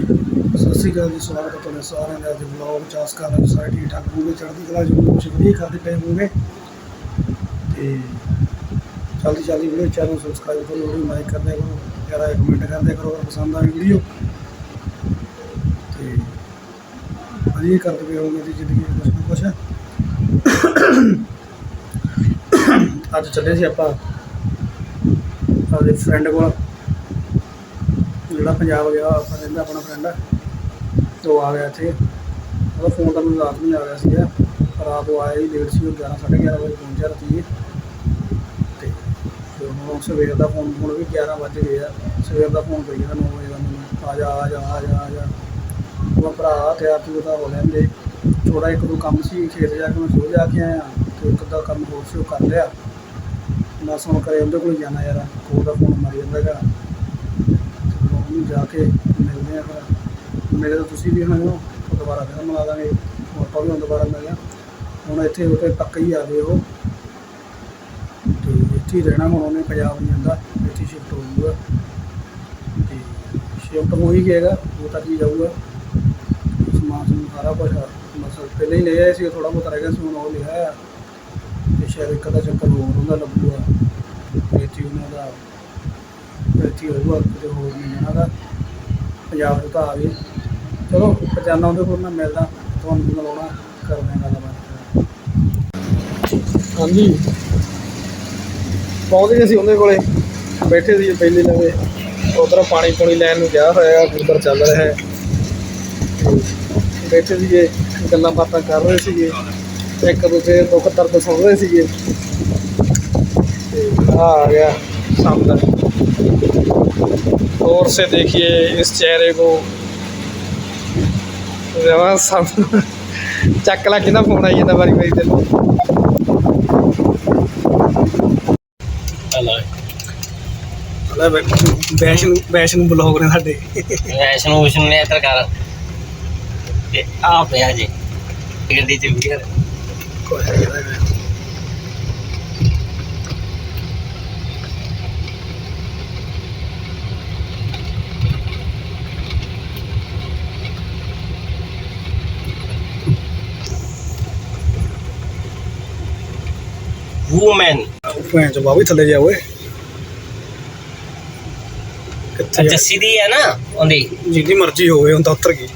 ਸਤਿ ਸ਼੍ਰੀ ਅਕਾਲ ਜੀ, ਸਵਾਗਤ ਹੈ ਤੁਹਾਡਾ ਸਾਰਿਆਂ ਦਾ ਅੱਜ ਵਲੌਗ ਚਾਸ ਕਰ ਰਹੇ ਸਾਰੇ ਠੀਕ ਠਾਕ ਹੋਗੇ ਚੜ੍ਹਦੀ ਕਲਾ ਜੀ ਕੁਛ ਖਾਦੇ ਪਏ ਹੋਗੇ ਤੇ ਜਲਦੀ ਜਲਦੀ ਵੀਡੀਓ ਚੈਨਲ ਸਬਸਕ੍ਰਾਈਬ ਕਰੋ, ਵੀਡੀਓ ਲਾਈਕ ਕਰ ਕਰੋ ਪਿਆਰਾ ਕਮੈਂਟ ਕਰਦੇ ਕਰੋ, ਅਗਰ ਪਸੰਦ ਆਈ ਵੀਡੀਓ। ਤੇ ਵਧੀਆ ਕਰਦੇ ਪਏ ਹੋਗੇ ਦੀ ਜ਼ਿੰਦਗੀ ਵਿੱਚ ਕੁਛ ਨਾ ਕੁਛ। ਅੱਜ ਚੱਲੇ ਸੀ ਆਪਾਂ ਆਪਣੇ ਫਰੈਂਡ ਕੋਲ। ਜਿਹੜਾ ਪੰਜਾਬ ਗਿਆ ਆਪਾਂ ਰਹਿੰਦਾ ਆਪਣਾ ਫਰੈਂਡ ਉਹ ਆ ਗਿਆ ਇੱਥੇ। ਉਹਦਾ ਫੋਨ ਤਾਂ ਮੈਨੂੰ ਰਾਤ ਨੂੰ ਆ ਗਿਆ ਸੀਗਾ। ਰਾਤ ਉਹ ਆਇਆ ਹੀ ਲੇਟ ਸੀ, ਉਹ 11 11:30 ਵਜੇ ਪਹੁੰਚਿਆ ਰਾਤੀ ਤੇ ਫਿਰ ਹੁਣ ਸਵੇਰ ਦਾ ਫੋਨ ਹੁਣ ਵੀ 11 ਵੱਜ ਗਏ ਆ। ਸਵੇਰ ਦਾ ਫੋਨ ਕਰੀ ਜਾਂਦਾ 9 ਵਜੇ ਦਾ ਮੈਨੂੰ। ਆ ਜਾ ਆ ਜਾ ਆ ਜਾ ਆ ਜਾ। ਉਹ ਭਰਾ ਤਿਆਰ ਤੂੰ ਤਾਂ ਹੋ ਲੈਂਦੇ ਥੋੜਾ ਇੱਕ ਦੋ ਕੰਮ ਸੀ, ਖੇਤ ਜਾ ਕੇ ਮੈਂ ਸੋ ਜਾ ਕੇ ਆਇਆ ਤੇ ਇੱਕ ਦਾ ਕੰਮ ਹੋਰ ਸੀ ਕਰ ਲਿਆ। ਬਸ ਹੁਣ ਕਰੇ ਉਹਦੇ ਕੋਲ ਜਾਣਾ ਯਾਰ, ਕੋਲ ਦਾ ਫੋਨ ਮਾਰੀ ਜਾਂਦਾ ਹੈਗਾ ਉਹਨੂੰ ਜਾ ਕੇ ਮਿਲਦੇ ਆ ਫਿਰ। ਮੇਰੇ ਤਾਂ ਤੁਸੀਂ ਵੀ ਹੋਏ ਹੋ ਦੁਬਾਰਾ ਫਿਰ ਮਿਲਾ ਦਾਂਗੇ। ਹੋਰ ਆਪਾਂ ਵੀ ਹੁਣ ਦੁਬਾਰਾ ਮਿਲਿਆ ਹੁਣ ਇੱਥੇ ਉਹ ਤੇ ਪੱਕਾ ਹੀ ਆ ਗਏ ਉਹ। ਤੇ ਇੱਥੇ ਹੀ ਰਹਿਣਾ ਹੁਣ ਉਹਨੇ ਪੰਜਾਬ ਨਹੀਂ ਜਾਂਦਾ ਇੱਥੇ ਸ਼ਿਫਟ ਹੋ ਜਾਊਗਾ। ਤੇ ਸ਼ਿਫਟ ਹੋ ਹੀ ਗਿਆਗਾ, ਉਹ ਤੱਕ ਹੀ ਜਾਊਗਾ। ਸਮਾਨ ਸਮੂਨ ਸਾਰਾ ਕੁਝ ਬਸ ਪਹਿਲੇ ਹੀ ਲੈ ਆਏ ਸੀ ਥੋੜਾ ਬਹੁਤ ਰਹਿ ਗਿਆ ਸੀ, ਹੁਣ ਉਹ ਲਿਆ ਆ। ਤੇ ਸ਼ਾਇਦ ਇੱਕ ਅੱਧਾ ਚੱਕਰ ਹੋਰ ਉਹਦਾ ਲੱਗੂਗਾ। ਇੱਥੇ ਉਹਨਾਂ ਦਾ ਇੱਥੇ ਹੋਊਗਾ ਕਿਤੇ ਹੋਰ ਨਹੀਂ ਜਾਣਾ ਗਾ ਪੰਜਾਬ ਤੋਂ ਤਾਂ ਆ ਗਏ ਚਲੋ ਪਜਾਨਾ ਉਹਦੇ ਕੋਲ ਮੈਂ ਮਿਲਦਾ, ਤੁਹਾਨੂੰ ਵੀ ਮਿਲਾਉਣਾ, ਕਰਦੇ ਹਾਂ ਗੱਲਬਾਤ। ਹਾਂਜੀ। ਪਹੁੰਚ ਗਏ ਸੀ ਉਹਦੇ ਕੋਲੇ। ਬੈਠੇ ਸੀ ਪਹਿਲੇ ਲਵੇ। ਉਧਰ ਪਾਣੀ ਪੂਣੀ ਲੈਣ ਨੂੰ ਗਿਆ ਹੋਇਆ ਗੁਰਦਰ ਚੱਲ ਰਿਹਾ ਹੈ। ਬੈਠੇ ਸੀਗੇ, ਗੱਲਾਂ ਬਾਤਾਂ ਕਰ ਰਹੇ ਸੀਗੇ। ਇੱਕ ਦੂਜੇ ਦੁੱਖ ਦਰਦ ਸੁਣ ਰਹੇ ਸੀਗੇ। ਤੇ ਆ ਆ ਗਿਆ, ਸਾਹਮਣੇ। और से देखिए इस चेहरे को जमा सब ਚੱਕ ਲਾ ਕਿਹਦਾ ਫੋਨ ਆਈ ਜਾਂਦਾ ਵਾਰੀ ਵਾਰੀ ਤੈਨੂੰ ਹਲੋ ਲੈ ਵੈਸ਼ਨ ਵੈਸ਼ਨ ਬਲੌਗ ਨੇ ਸਾਡੇ ਵੈਸ਼ਨੂ ਵਿਸ਼ਨੂੰ ਨੇ ਇੱਧਰ ਕਰ ਤੇ ਆ ਪਿਆ ਜੀ ਗੱਡੀ ਚ ਵੀ ਯਾਰ ਵੂਮਨ ਭੈਣ ਚ ਬਾਬੀ ਥੱਲੇ ਜਾ ਓਏ। ਕਿੱਥੇ? ਜੱਸੀ ਦੀ ਹੈ ਨਾ ਉਹਦੀ। ਜਿੰਨੀ ਮਰਜ਼ੀ ਹੋਵੇ ਹੁਣ ਤਾਂ ਉੱਤਰ ਗਈ।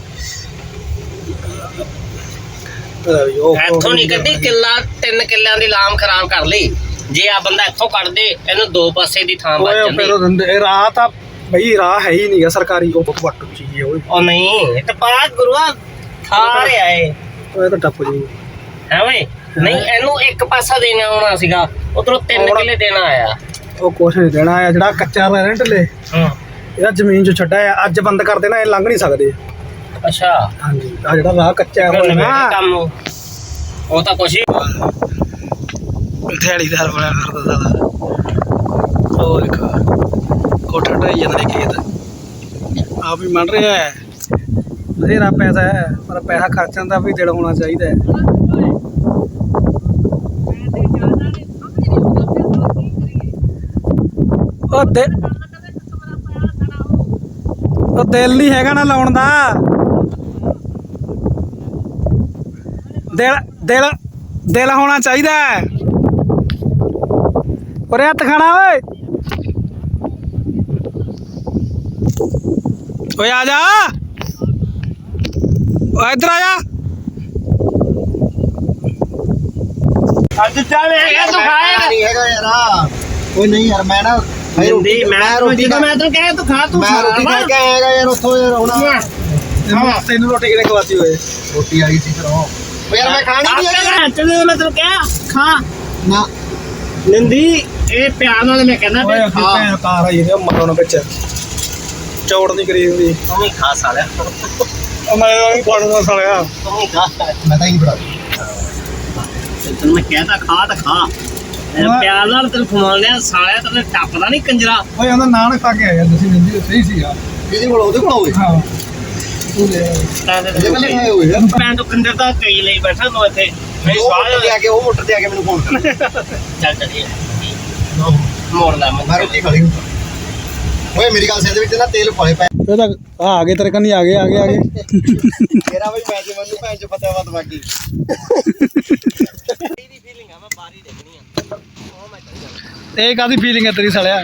ਉਹ- ਇੱਥੋਂ ਨਹੀਂ ਕੱਢੀ ਕਿੱਲਾ ਤਿੰਨ ਕਿੱਲਿਆਂ ਦੀ ਲਾਮ ਖਰਾਬ ਕਰ ਲਈ। ਜੇ ਆ ਬੰਦਾ ਇੱਥੋਂ ਕੱਢ ਦੇ ਇਹਨੂੰ ਦੋ ਪਾਸੇ ਦੀ ਥਾਂ ਬਚ ਓਏ ਜਾਂਦੀ। ਫਿਰ ਉਹ ਦਿੰਦੇ- ਇਹ ਰਾਹ ਤਾਂ ਬਈ ਰਾਹ ਹੈ ਹੀ ਨਹੀਂਗਾ ਸਰਕਾਰੀ ਉਹ ਵੱਟ ਚੀਜ਼ ਓਏ। ਉਹ ਨਹੀਂ ਇਹ ਤਾਂ ਪਾ ਗੁਰੂਆ ਥਾਰੇ ਆਏ ਓਏ ਤਾਂ ਟੱਪ ਜੀ। ਹੈ ਓਏ? ਨਹੀਂ ਇਹਨੂੰ ਇੱਕ ਪਾਸਾ ਦੇਣਾ ਆਉਣਾ ਸੀਗਾ। ਉਧਰੋਂ ਤਿੰਨ ਕਿੱਲੇ ਦੇਣਾ ਆਇਆ। ਉਹ ਕੁਛ ਨਹੀਂ ਦੇਣਾ ਆ ਜਿਹੜਾ ਕੱਚਾ ਰੈਂਟ ਲੈ। ਹਾਂ। ਇਹਦਾ ਜ਼ਮੀਨ ਚ ਛੱਡਾ ਆ ਅੱਜ ਬੰਦ ਕਰ ਦੇਣਾ ਇਹ ਲੰਘ ਨਹੀਂ ਸਕਦੇ। ਅੱਛਾ। ਹਾਂਜੀ ਆ ਜਿਹੜਾ ਰਾਹ ਕੱਚਾ ਹੋਇਆ ਨਾ ਕੰਮ ਉਹ ਤਾਂ ਕੁਛ ਹੀ। ਦਿਹਾੜੀਦਾਰ ਬਣਿਆ ਫਿਰਦਾ ਸਾਲਾ ਉਹ ਦੇਖੋ ਕੋਠਾ ਢਾਈ ਜਾਂਦਾ ਨੇ ਖੇਤ। ਆਪ ਹੀ ਮੰਨ ਰਿਹਾ ਹੈ। ਬਥੇਰਾ ਪੈਸਾ ਹੈ ਪਰ ਪੈਸਾ ਖਰਚਣ ਦਾ ਵੀ ਦਿਲ ਹੋਣਾ ਚਾਹੀਦਾ ਹੈ। ਉਹ ਦੇ ਉਹ ਦਿਲ ਨਹੀਂ ਹੈਗਾ ਨਾ ਲਾਉਣ ਦਾ। ਦਿਲ ਦਿਲ ਦਿਲ ਹੋਣਾ ਚਾਹੀਦਾ ਉਰੇ ਹੱਥ ਖਾਣਾ ਓਏ। ਓਏ ਆ ਜਾ। ਓਏ ਇੱਧਰ ਆ ਜਾ। ਅੱਜ ਚੱਲ ਇਹ ਤੂੰ ਖਾਏਗਾ। ਨਹੀਂ ਹੈਗਾ ਯਾਰ। ਓਏ ਨਹੀਂ ਯਾਰ ਮੈਂ ਨਾ ਮੈਂ ਰੋਟੀ ਮੈਂ ਰੋਟੀ ਖਾ- ਮੈਂ ਤੈਨੂੰ ਕਹਿਆ ਤੂੰ ਖਾ ਤੂੰ ਮੈਂ ਰੋਟੀ ਖਾ ਕੇ ਆਏਗਾ ਯਾਰ ਉੱਥੋਂ ਯਾਰ ਹੁਣ ਤੈਨੂੰ ਰੋਟੀ ਕਿਹਨੇ ਖਵਾਤੀ ਓਏ? ਰੋਟੀ ਆਈ ਸੀ ਫਿਰ ਉਹ ਓ ਯਾਰ ਮੈਂ ਖਾਣੀ ਨਹੀਂ ਹੈਗੀ। ਜਦੋਂ ਮੈਂ ਤੈਨੂੰ ਕਿਹਾ ਖਾ। ਨਾ। ਨਿੰਦੀ ਇਹ ਪਿਆਰ ਨਾਲ ਮੈਂ ਕਹਿੰਦਾ ਓਏ ਵੀ ਖਾ। ਭੈਣ ਕਾਰ ਆਈ ਨੇ ਮਰਨ ਵਿੱਚ। ਚੌੜ ਨਹੀਂ ਕਰੀ ਹੁੰਦੀ। ਤੂੰ ਵੀ ਖਾ ਸਾਲਿਆ। ਉਹ ਮੈਂ ਉਹ ਖਾਣੂਗਾ ਸਾਲਿਆ। ਤੂੰ ਵੀ ਖਾ ਮੈਂ ਤਾਂ ਹੀ। ਬੜਾ ਤੈਨੂੰ ਮੈਂ ਕਹਿਤਾ ਖਾ ਤਾਂ ਖਾ। ਹਾਂ। ਪਿਆਰ ਨਾਲ ਤੈਨੂੰ ਖਵਾਉਣ ਲਿਆ ਸਾਲਿਆ ਤੈਨੂੰ ਟੱਪਦਾ ਨਹੀਂ ਕੰਜਰਾ। ਓਏ ਉਹਦਾ ਨਾਨ ਖਾ ਕੇ ਆਇਆ ਤੁਸੀਂ ਨਿੰਦੀ ਸਹੀ ਸੀਗਾ ਕਿਹਦੇ ਕੋਲ ਉਹਦੇ ਕੋਲ ਹੋਵੇ? ਹਾਂ। ਇਹਦੇ ਯਾਰ। ਮੈਂ ਤਾਂ ਕੰਜਰ ਦਾ ਕਈ ਲਈ ਬੈਠਾ ਤੂੰ ਇੱਥੇ। ਉਹ ਮੋਟਰ ਤੇ ਸਵਾਲ ਆ ਕੇ ਉਹ ਮੋਟਰ ਤੇ ਆ ਕੇ ਮੈਨੂੰ ਫੋਨ ਕਰ ਚੱਲ ਚੱਲੀਏ। ਮੋੜ ਲੈ ਮੈਂ ਮੈਂ ਰੋਟੀ ਖਾ ਲਈ ਓਏ ਮੇਰੀ ਗੱਲ ਸੇਧ ਵਿੱਚ ਨਾ ਤੇਲ ਪਾਏ ਪੈ ਇਹ ਤਾਂ ਆ ਗਏ ਤੇਰੇ ਕੰਨੀ ਆ ਗਏ ਆ ਗਏ ਆ ਗਏ। ਤੇਰਾ ਬਈ ਮੈਚ ਮੈਨੂੰ ਭੈਣ ਚ ਫਤਿਆਬਾਦ ਵਾਗੀ ਦੀ ਫੀਲਿੰਗ ਆ ਮੈਂ ਬਾਰੀ ਦੇਖਣੀ ਆ ਉਹ ਮੈਂ ਚੱਲ ਜਾਣਾ ਇਹ ਕਾਦੀ ਫੀਲਿੰਗ ਹੈ ਤੇਰੀ ਸਾਲਿਆ?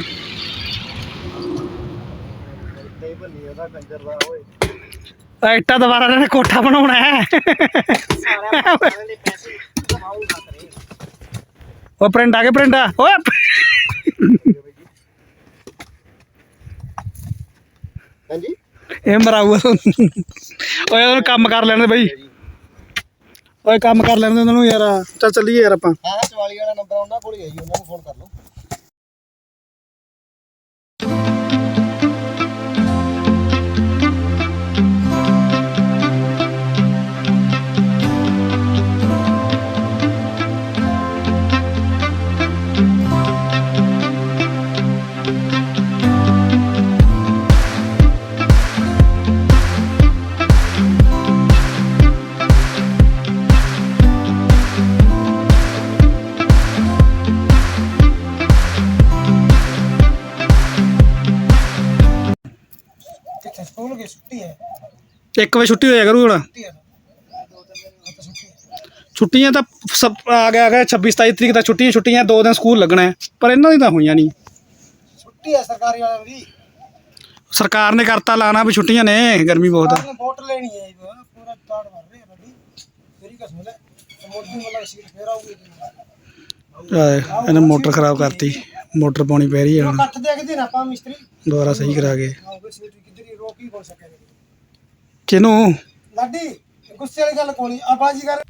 ਐਟਾ ਦੁਬਾਰਾ ਇਹਨਾਂ ਨੇ ਕੋਠਾ ਬਣਾਉਣਾ ਹੈ। ਉਹ ਪ੍ਰਿੰਟ ਆ ਗਏ ਪ੍ਰਿੰਟ ਆ। ਓਏ। ਹਾਂਜੀ? ਇਹ ਮਰਾਊ ਓਏ ਉਹਨੂੰ ਕੰਮ ਕਰ ਲੈਣ ਦੇ ਬਈ। ਓਏ ਕੰਮ ਕਰ ਲੈਣ ਦੇ ਉਹਨਾਂ ਨੂੰ ਯਾਰ। ਚੱਲ ਚੱਲੀਏ ਯਾਰ ਆਪਾਂ। ਹਾਂ 44 ਵਾਲਾ ਨੰਬਰ ਉਹਨਾਂ ਕੋਲ ਹੀ ਹੈ ਜੀ ਉਹਨਾਂ ਨੂੰ ਫੋਨ ਕਰ ਲਓ। ਕਿੱਥੇ ਕੀ ਛੁੱਟੀ ਹੈ? 1 ਵਜੇ ਛੁੱਟੀ ਹੋਇਆ ਕਰੂ ਹੁਣ। ਛੁੱਟੀਆਂ ਤਾਂ ਸਭ ਆ ਗਿਆ ਆ ਗਿਆ 26 27 ਤਰੀਕ ਤੱਕ ਛੁੱਟੀਆਂ ਛੁੱਟੀਆਂ ਦੋ ਦਿਨ ਸਕੂਲ ਲੱਗਣਾ ਹੈ ਪਰ ਇਹਨਾਂ ਦੀ ਤਾਂ ਹੋਈਆਂ ਨਹੀਂ। ਛੁੱਟੀ ਹੈ ਸਰਕਾਰੀ ਵਾਲਿਆਂ ਦੀ? ਸਰਕਾਰ ਨੇ ਕਰਤਾ ਲਾਣਾ ਵੀ ਛੁੱਟੀਆਂ ਨੇ ਗਰਮੀ ਬਹੁਤ ਵੋਟ ਲੈਣੀ ਹੈ ਇਹ ਪੂਰਾ ਤਾੜ ਮਾਰ ਰਹੀ ਹੈ ਸਾਡੀ। ਮੇਰੀ ਕਸਮ ਲੈ ਮੋਦੀ ਮਤਲਬ ਸੀਟ ਫੇਰ ਆਊਗੀ। ਆਹ, ਇਹਨੇ ਮੋਟਰ ਖਰਾਬ ਕਰਤੀ। ਮੋਟਰ ਪਾਉਣੀ ਪੈ ਰਹੀ ਹੈ ਹੁਣ। ਕੱਟ ਆਪਾਂ ਮਿਸਤਰੀ? ਦੁਬਾਰਾ ਸਹੀ ਕਰਾ ਕੇ। ਕਿੱਧਰ ਰੋਕ ਹੀ ਕਿਨੂੰ? ਲਾਡੀ ਗੁੱਸੇ ਵਾਲੀ ਗੱਲ ਕੋਣੀ ਆ ਬਾਜੀ ਕਰ